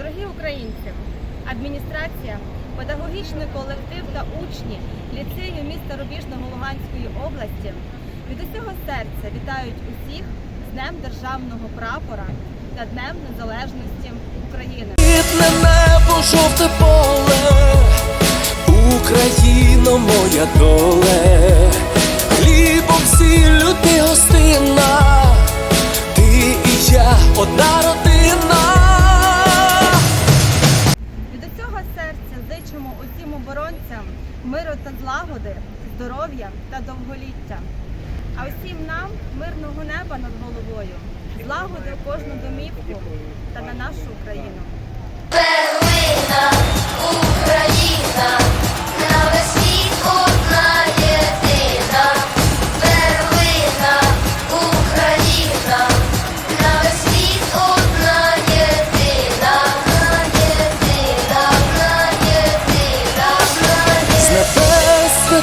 Дорогі українці, адміністрація, педагогічний колектив та учні ліцею міста Рубіжного Луганської області від усього серця вітають усіх з Днем Державного прапора та Днем Незалежності України. Небо, жовте поле, Україно, моя доле, хлібом сіллю ти гостинна, ти і я одна родина. Усім оборонцям миру та злагоди, здоров'я та довголіття. А усім нам мирного неба над головою, злагоди в кожну домівку та на нашу Україну.